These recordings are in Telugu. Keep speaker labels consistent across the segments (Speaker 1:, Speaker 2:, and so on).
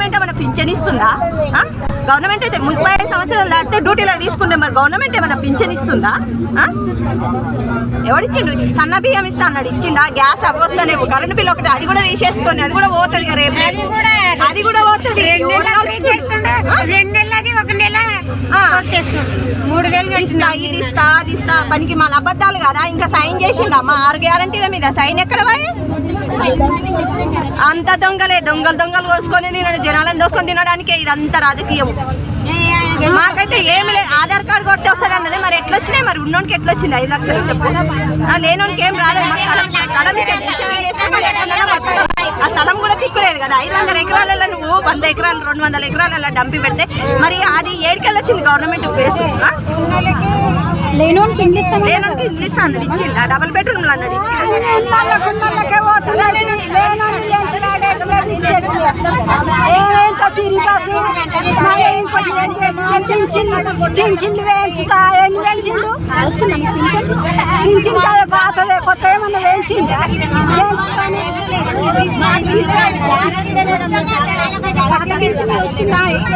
Speaker 1: గవర్నమెంట్ ఏమైనా పింఛన్ ఇస్తుందా? గవర్నమెంట్ అయితే ముప్పై ఐదు సంవత్సరాలు దాటితే డ్యూటీలో తీసుకుంటే మరి గవర్నమెంట్ ఏమైనా పింఛన్ ఇస్తుందా? ఎవడిచ్చిండు? సన్న బియ్యం ఇస్తా అన్నాడు. ఇచ్చిండా? గ్యాస్ అవి వస్తలేవు. కరెంట్ బిల్ ఒకటి అది కూడా తీసేసుకొని అది కూడా పోతుంది కదా రేపు. అది కూడా పోతుంది.
Speaker 2: మూడు వేలు
Speaker 1: ఇస్తా ఇది ఇస్తా అది ఇస్తా. పనికి మన అబద్ధాలు కదా? ఇంకా సైన్ చేసిండు అమ్మ. ఆరు గ్యారంటీల మీద. సైన్ ఎక్కడ పోయి అంత దొంగలే దొంగలు దొంగలు కోసుకొని తినడు జనాలను దోసుకొని తినడానికే ఇదంతా రాజకీయం మాకైతే ఏమి లేదు ఆధార్ కార్డు కొడితే వస్తుంది అన్నది మరి ఎట్లా వచ్చినాయి మరి? ఉన్నోనికి ఎట్లా వచ్చింది ఐదు లక్షలు చెప్పు. లేనోనికి ఏం రాలేదు. ఆ స్థలం కూడా తిక్కులేదు కదా. ఐదు వందల ఎకరాలలో నువ్వు వంద ఎకరాలు రెండు వందల ఎకరాలలో డంపి పెడితే మరి అది ఏడుకెళ్ళి వచ్చింది గవర్నమెంట్ ప్లేస్
Speaker 2: లేనోనికి ఇంగ్లీష్
Speaker 1: లేనోనికి ఇంగ్లీష్ అన్నది ఇచ్చిండు డబుల్ బెడ్రూమ్ అన్నది
Speaker 2: పింఛన్లు వేయించుతా ఎన్ని వేయించిండు పింఛన్ కదా బాధలే కొత్త ఏమన్నా వేయించిండు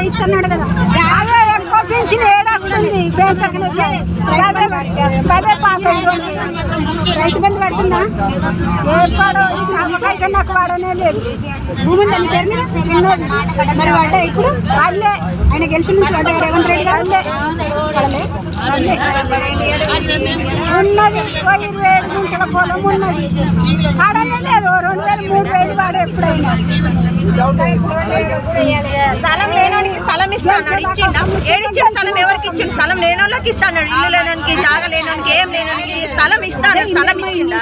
Speaker 2: ఇస్తున్నాడు కదా అదే ఏడాస్తుంది పింఛన్ పదే పాత రైతు బంధు పడుతుందా? ఏర్పాడో అమ్మకైతే నాకు వాడనే లేదు. భూమి దాని పేరు మీద? మరి పడ్డా ఇప్పుడు? వాళ్ళే ఆయన గెలిచి నుంచి పడ్డా రేవంత్ రెడ్డి గారు? వాళ్ళే. ఉన్నది ఇరవై ఏడు గుంటల పొలం ఉన్నది. వాడనే లేదు. రెండు వేలు మూడు వేలు వాడు ఎప్పుడైనా.
Speaker 1: స్థలం లేనోనికి స్థలం ఇస్తాను అన్నాడు. ఏడిచ్చిన స్థలం ఎవరికి ఇచ్చిండు స్థలం లేనోళ్ళకి ఇస్తా అన్నాడు ఇల్లు లేనోనికి జాగ లేనోనికి ఏం లేనోనికి స్థలం ఇస్తా అన్నాడు స్థలం ఇచ్చిండా?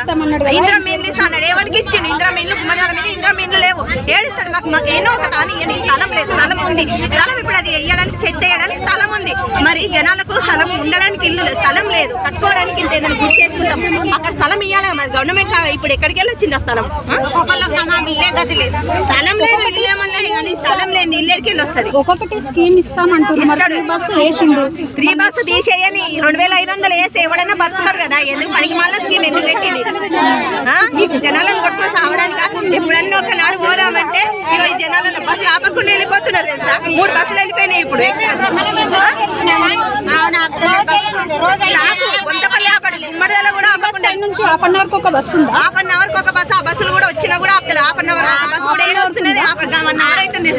Speaker 1: ఇంద్ర మీన్లు ఇస్తా అన్నాడు ఎవరికి ఇచ్చిండు? ఇంద్ర మీన్లు మన మీద ఇంద్ర మీన్లు లేవు. ఏడిస్తాడు మాకు మాకు ఏనో ఒక కానీ స్థలం లేదు. స్థలం ఉంది. స్థలం ఇప్పుడు అది వేయడానికి చెత్త వేయడానికి స్థలం ఉంది. మరి జనాలకు స్థలం ఉండడానికి ఇల్లు లేదు. స్థలం లేదు. కట్టుకోవడానికి ఇంత ఏదైనా గుర్తు చేసుకుంటాం. అక్కడ స్థలం ఇవ్వాలి మరి గవర్నమెంట్ ఇప్పుడు ఎక్కడికి వెళ్ళి వచ్చింది ఆ? స్థలం స్థలం లేదు ఇల్లు ఏమన్నా స్థలం లేని ఇల్లు ఎక్కడికి వెళ్ళి వస్తుంది
Speaker 2: ఒక్కొక్కటి స్కీమ్. ఫ్రీ బస్సు వేసిండు
Speaker 1: ఫ్రీ బస్సు తీసేయని రెండు వేల ఐదు వందలు వేసి ఎవడైనా బతుకుతారు కదా? ఎందుకు పనికి మళ్ళీ స్కీమ్ ఎందుకు పెట్టింది? ఈ జనాలను కొట్టుకొని సావడానిక ఎప్పుడన్నా ఒక నాడు పోదామంటే ఈ జనాలను బస్సు ఆపకుండా వెళ్ళిపోతున్నారు తెలుసా? మూడు బస్సులు వెళ్ళిపోయినాయి ఇప్పుడు ఎక్స్ప్రెస్. కొంతపల్లి కూడా
Speaker 2: నుంచి హాఫ్ అన్ అవర్ ఒక బస్సు ఉందా?
Speaker 1: హాఫ్ అన్ అవర్ ఒక బస్సు ఆ బస్సులు కూడా వచ్చినా కూడా ఆపుతారు హాఫ్ అన్ అవర్ బస్సు కూడా ఏడు వస్తున్నది హాఫ్ అన్ అవర్ అవుతుంది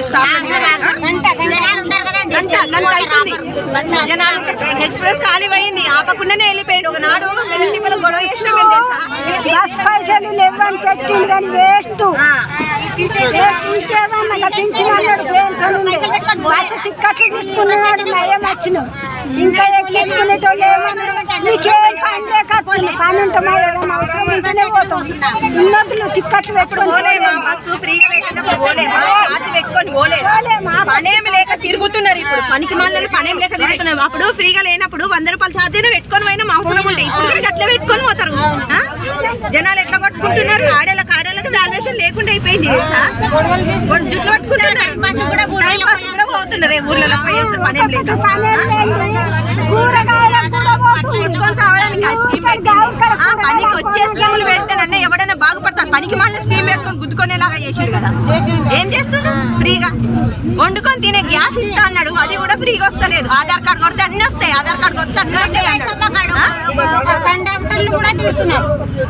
Speaker 1: గంట గంట అవుతుంది జనాలు ఎక్స్ప్రెస్ ఖాళీ అయింది ఆపకుండానే వెళ్ళిపోయాడు. ఒక నాడు మెదక్ తిప్పలు గొడవ చేసిన
Speaker 2: బస్ పైసలు లేవని పెట్టిండు కానీ వేస్ట్.
Speaker 1: ఆ,
Speaker 2: బస్సు తీసుకున్నాడు నయం వచ్చిన ఇంకా ఎక్కించుకునేటోళ్ళు నీకేం పని లేక పని అవసరం పోతాం ఉన్నతులు
Speaker 1: లేక తిరుగుతున్నారు ఇప్పుడు పనికి మాలని పనేం లేక తిరుగుతున్నారు అప్పుడు ఫ్రీగా లేనప్పుడు వంద రూపాయలు ఛార్జ్ అయినా పెట్టుకొని పోయినా అవసరం ఉంటాయి ఇప్పుడు అట్లా పెట్టుకొని పోతారు. జనాలు ఎట్లా కొట్టుకుంటున్నారు? ఆడేలా వాల్యుయేషన్ లేకుండా అయిపోయింది జుట్లు పట్టుకుంటున్నారు ఏ ఊర్లలో పోయేస్తారు కొట్టుకొని సావడానికి ఆ స్కీమ్ పనికి వచ్చే స్కీములు పెడితేనన్నా ఎవడైనా బాగుపడతాడు. పనికి స్కీమ్ పెట్టుకొని గుద్దుకునేలాగా చేసాడు కదా. ఏం చేస్తాడు? ఫ్రీగా. వండుకొని తినే గ్యాస్ ఇస్తా అన్నాడు. అది కూడా ఫ్రీగా వస్తలేదు. ఆధార్ కార్డు కొడితే అన్ని వస్తాయి. ఆధార్ కార్డు కొడితే అన్ని వస్తాయి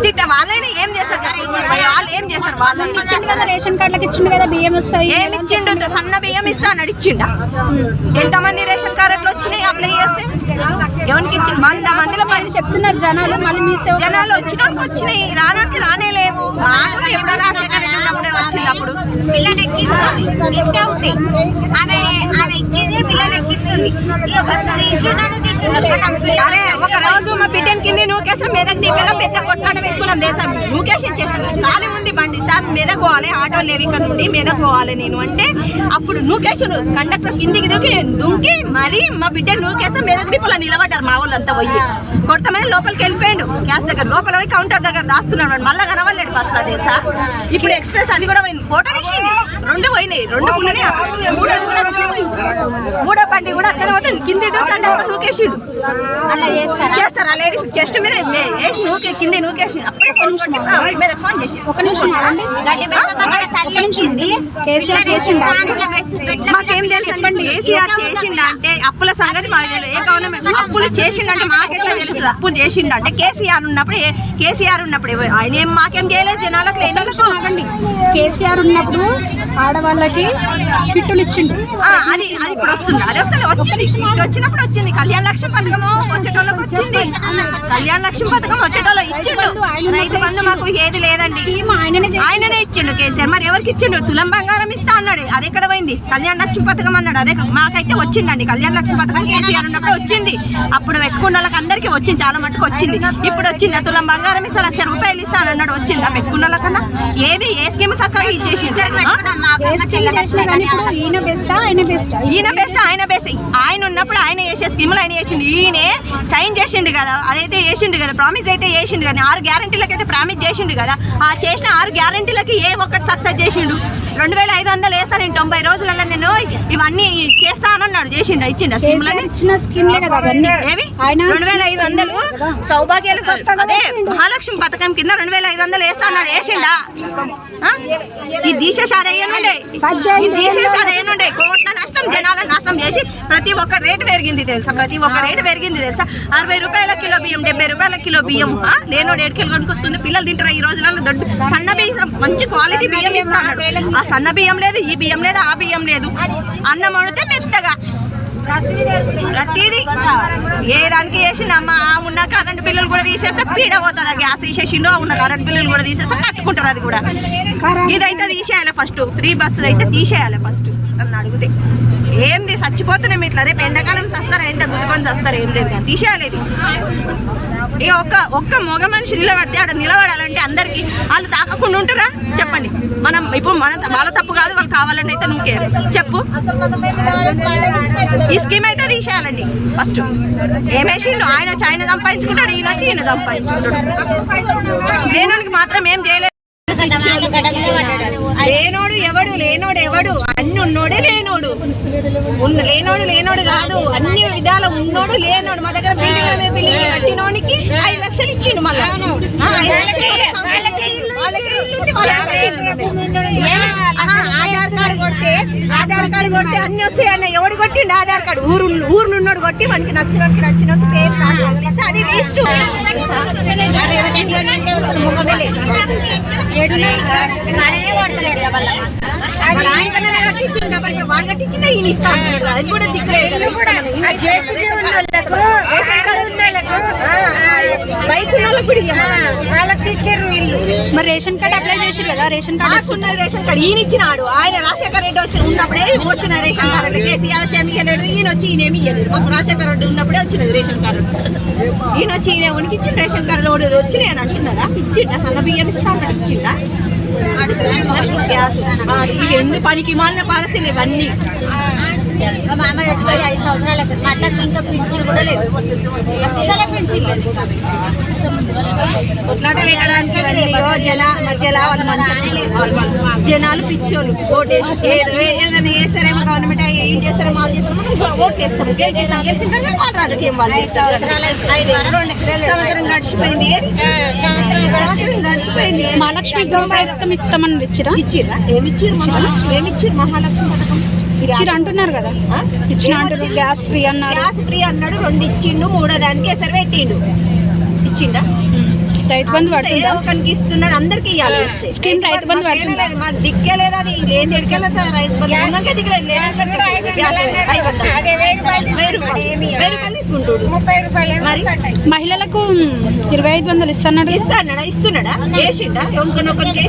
Speaker 1: తిట్ట వాళ్ళైనా ఏం చేస్తారు? వాళ్ళు ఏం చేస్తారు? వాళ్ళని
Speaker 2: ఇచ్చిండు కదా రేషన్ కార్డులకు ఇచ్చిండు కదా బియ్యం వస్తాయి.
Speaker 1: ఏమి ఇచ్చిండు? సన్న బియ్యం ఇస్తా అన్నాడు. ఇచ్చిండా? ఎంతమంది అప్లై చేస్తే ఎవరికి వంద మందిలో పది
Speaker 2: చెప్తున్నారు జనాలు మళ్ళీ మీ
Speaker 1: జనాలు వచ్చినోడికి వచ్చినాయి రానోడికి రానే లేవు. మాకు ఎప్పుడో రాజశేఖర రెడ్డి ఉన్నప్పుడే వచ్చింది అప్పుడు.
Speaker 3: పిల్లలు ఎక్కిస్తుంది. ఎంత అవుతాయి ఆమె ఆమె ఎక్కింది పిల్లలు ఎక్కిస్తుంది. ఇక బస్సు తీసుకున్నాను తీసుకున్నాను
Speaker 1: అరే ఒక రోజు మా బిడ్డని కింద నూకేసాం మెదక్ దీపంలో పెద్ద కొట్లాట పెట్టుకున్నాం దేశం. నూకేసి ఇచ్చేసాం సార్ మెదక్ పోవాలి ఆటో లేవు ఇక్కడ నుండి మెదక్ పోవాలి నేను. అంటే అప్పుడు నూకేసుడు కండక్టర్ కిందికి దూకి దుంకి మరి మా బిడ్డ నూకేస్తే మెదక్ దీపంలో నిలబడ్డారు మా వాళ్ళంతా పోయి. కొడతామని లోపలికి వెళ్ళిపోయాడు. గ్యాస్ దగ్గర లోపల పోయి కౌంటర్ దగ్గర దాచుకున్నాడు వాడు. మళ్ళా కనవలేడు బస్ తెలుసా? ఇప్పుడు ఎక్స్ప్రెస్ అది కూడా పోయింది. ఫోటో తీసింది. రెండు పోయినాయి. రెండు. మూడో బండి కూడా అట్లనే పోతుంది కింది కండక్టర్ నూకేసిండు.
Speaker 3: అలా చేస్తారా?
Speaker 1: చేస్తారు? ఆ లేడీస్ చెస్ట్ మీద వేసి నూకే కింద నూకేసి అప్పుడే ఫోన్ కొట్టి మీద ఫోన్ చేసి
Speaker 2: ఒక నిమిషం
Speaker 1: మాకేం తెలుసు చెప్పండి. కేసీఆర్ చేసిండా అంటే అప్పుల సంగతి మాకు ఏ గవర్నమెంట్ అప్పులు చేసిండంటే మాకెట్లా తెలుసు. అప్పులు చేసిండు అంటే కేసీఆర్ ఉన్నప్పుడు కేసీఆర్ ఉన్నప్పుడు ఆయన ఏం మాకేం చేయలేదు జనాలకు.
Speaker 2: ఆగండి. కేసీఆర్ ఉన్నప్పుడు ఆడవాళ్ళకి కిట్టులు ఇచ్చిండు.
Speaker 1: ఆ, అది అది ఇప్పుడు వస్తుంది. అది వస్తుంది. వచ్చింది. వచ్చినప్పుడు వచ్చింది. కళ్యాణ లక్ష్మి పథకము వచ్చేటోళ్ళకి వచ్చింది. కళ్యాణ లక్ష్మి పథకం వచ్చేటోళ్ళకి ఇచ్చిండు. రైతు బంధు మాకు ఏది లేదండి.
Speaker 2: ఆయననే
Speaker 1: ఇచ్చిండు కేసీఆర్. మరి ఎవరికి ఇచ్చిండు? తులం బంగారం ఇస్తా అన్నాడు. అది ఎక్కడ పోయింది. కళ్యాణ లక్ష్మి పథకం అన్నాడు. అదే మాకైతే వచ్చిందండి. కళ్యాణ లక్ష్మి పథకం కేసీఆర్ ఉన్నప్పుడు వచ్చింది. అప్పుడు పెట్టుకున్న వాళ్ళకి అందరికీ వచ్చింది. చాలా మటుకు వచ్చింది. ఇప్పుడు వచ్చింది. తులం బంగారం ఇస్తా లక్ష రూపాయలు ఇస్తాను అన్నాడు. వచ్చింది. ఆ పెట్టుకున్న వాళ్ళకన్నా ఏది? ఏ స్కీమ్ చక్కగా
Speaker 2: కానీ ఇప్పుడు ఈయన బెస్టా? ఆయన బెస్టా?
Speaker 1: ఆయన ఉన్నప్పుడు ఆయన చేసే స్కీములు ఆయన చేసిండు. ఈయనే సైన్ చేసిండు కదా. అదైతే చేసిండు కదా. ప్రామిస్ అయితే చేసిండు కానీ ఆరు గ్యారంటీలకు అయితే ప్రామిస్ చేసిండు కదా. ఆ చేసిన ఆరు గ్యారంటీలకి ఏ ఒక్కటి సక్సెస్ చేసిండు? రెండు వేల ఐదు వందలు వేస్తాను నేను తొంభై రోజులలో నేను ఇవన్నీ చేస్తానన్నాడు చేసిండు ఇచ్చిండు స్కీములని
Speaker 2: ఇచ్చిన స్కీమ్లే కదా అవన్నీ.
Speaker 1: ఏవి? రెండు వేల ఐదు వందలు సౌభాగ్యాలు అదే మహాలక్ష్మి పథకం కింద రెండు వేల ఐదు వందలు వేస్తా అన్నాడు వేసిండా? ఈ తీసేసారు అయ్యనుండే ఈ తీసేసారు అయ్యనుండే కోట్ల నష్టం జనాల నష్టం చేసి ప్రతి ఒక్క రేటు పెరిగింది తెలుసా? ప్రతి ఒక్క రేటు పెరిగింది తెలుసా? అరవై రూపాయల కిలో బియ్యం డెబ్బై రూపాయల కిలో బియ్యం ఆ? లేనోడు ఏడుకెళ్ళి కొనుక్కొచ్చుకుంది. పిల్లలు తింటారు ఈ రోజులలో దొడ్డు సన్న బియ్యం మంచి క్వాలిటీ బియ్యం ఇస్తాడు ఆ సన్న బియ్యం లేదు ఈ బియ్యం లేదు ఆ బియ్యం లేదు. అన్నం వండితే మెత్తగా. ప్రతిదీ ఏ దానికి చేసిండు అమ్మ ఆ ఉన్న కరెంట్ బిల్లులు కూడా తీసేస్తే పీడ పోతుంది ఆ గ్యాస్ తీసేసిండు ఉన్న కరెంట్ బిల్లులు కూడా తీసేస్తే కట్టుకుంటారు అది కూడా. ఇదైతే తీసేయాలి ఫస్ట్ ఫ్రీ బస్సులు అయితే తీసేయాలి ఫస్ట్. నన్ను అడిగితే. ఏంది చచ్చిపోతున్నాం ఇట్లా రేపు ఎండాకాలం సస్తారు ఎంత గుర్తుకొని చస్తారు ఏం లేదు కానీ తీసేయాలి ఇది. ఒక్క ఒక్క మగ మనిషి నిలబడితే ఆడ నిలబడాలంటే అందరికి వాళ్ళు తాకకుండా ఉంటారా? చెప్పండి. మనం ఇప్పుడు మన వాళ్ళ తప్పు కాదు వాళ్ళు కావాలని అయితే నువ్వు చెప్పు. ఈ స్కీమ్ అయితే తీసేయాలండి. ఫస్ట్ ఏమేసిండు ఆయన వచ్చి ఆయన సంపాదించుకుంటాడు ఈయన వచ్చి ఈయన సంపాదించుకుంటాడు. లేనోడికి మాత్రం ఏం చేయలేదు. లేనోడు ఎవడు? లేనోడు ఎవడు? అన్ని ఉన్నోడే లేనోడు లేనోడు కాదు. అన్ని విధాల ఉన్నోడు లేనోడు. మా దగ్గర బిల్డింగ్ మీద బిల్డింగ్ కట్టినోనికి ఐదు లక్షలు ఇచ్చిండు మళ్ళీ. ఆధార్ కార్డు కొడితే ఆధార్ కార్డు కొడితే అన్ని వస్తాయి అన్న. ఎవడు కొట్టిండు? ఆధార్ కార్డు. ఊరు ఉన్నోడు కొట్టి మనకి నచ్చినట్టు నచ్చినట్టు పేరు రాసి అది వేస్ట్ వాళ్ళ ఆయన కట్టించిండు. కాబట్టి ఈయన. అది కూడా బైక్ కూడా ఇయ్యమన్నాడు.
Speaker 2: వాళ్ళకి ఇచ్చారు ఇల్లు మరి రేషన్ కార్డు అప్లై చేసారు కదా రేషన్ కార్డు
Speaker 1: మాకున్న రేషన్ కార్డు. ఈయన ఇచ్చినాడు. ఆయన రాజశేఖర రెడ్డి వచ్చి ఉన్నప్పుడే వచ్చిన రేషన్ కార్డు కేసీఆర్ వచ్చి ఏమి ఈయన వచ్చి ఈయన ఏమి ఇయ్యలేడు మాకు రాజశేఖర రెడ్డి ఉన్నప్పుడే వచ్చినది రేషన్ కార్డు. ఈయన వచ్చి ఈయన ఉనికి ఇచ్చిన రేషన్ కార్డు? వచ్చినాయి అని అంటున్నారా? ఇచ్చిండా? సన్న బియ్యం ఇస్తా అన్నాడు ఇచ్చిండా? ఎన్ని పనికి మాలిన పాలసీలు ఇవన్నీ?
Speaker 3: మా మామ చచ్చిపోయి ఐదు సంవత్సరాలు అవుతుంది. మా అత్తకి ఇంకా పింఛన్ కూడా లేదు అస్సలే పింఛన్ లేదు.
Speaker 1: జనాలు పిచ్చోళ్ళు. ఓటేసి ఏదో ఏదైనా చేస్తారేమో గవర్నమెంట్ ఏం చేస్తారేమో వాళ్ళు చేస్తారేమో మనం ఓట్లు వేస్తాము గెలిచేస్తాం గెలిచిన తర్వాత వాళ్ళ రాజకీయం వాళ్ళు చేస్తారు. సంవత్సరం గడిచిపోయింది? సంవత్సరం గడిచిపోయింది.
Speaker 2: మహాలక్ష్మి గృహ పథకం ఇస్తామని ఇచ్చిరా?
Speaker 1: ఏమి ఇచ్చిర్రు మహాలక్ష్మి? ఏమి మహాలక్ష్మి పథకం?
Speaker 2: ఇచ్చిరు అంటున్నారు కదా? ఇచ్చిన అంటారు? గ్యాస్ ఫ్రీ అన్నారు.
Speaker 1: గ్యాస్ ఫ్రీ అన్నాడు రెండు ఇచ్చిండు మూడో దానికి ఎసరు పెట్టిండు. ఇచ్చిండా?
Speaker 2: రైతు బంధు పడుతుందా?
Speaker 1: ఒకరికి ఇస్తున్నాడు అందరికి ఇవ్వాలి.
Speaker 2: స్కీమ్ రైతు బంధు పడుతుందా?
Speaker 1: దిక్కే లేదు అది ఏం దిక్కెళ్ళదు రైతు బంధు. ఉన్నకే దిక్కులేదు
Speaker 2: మహిళలకు ఇరవై ఐదు వందలు ఇస్తున్నాడు.
Speaker 1: ఇస్తాడా ఇస్తున్నాడా? ఎవరికొన్న ఒకరికి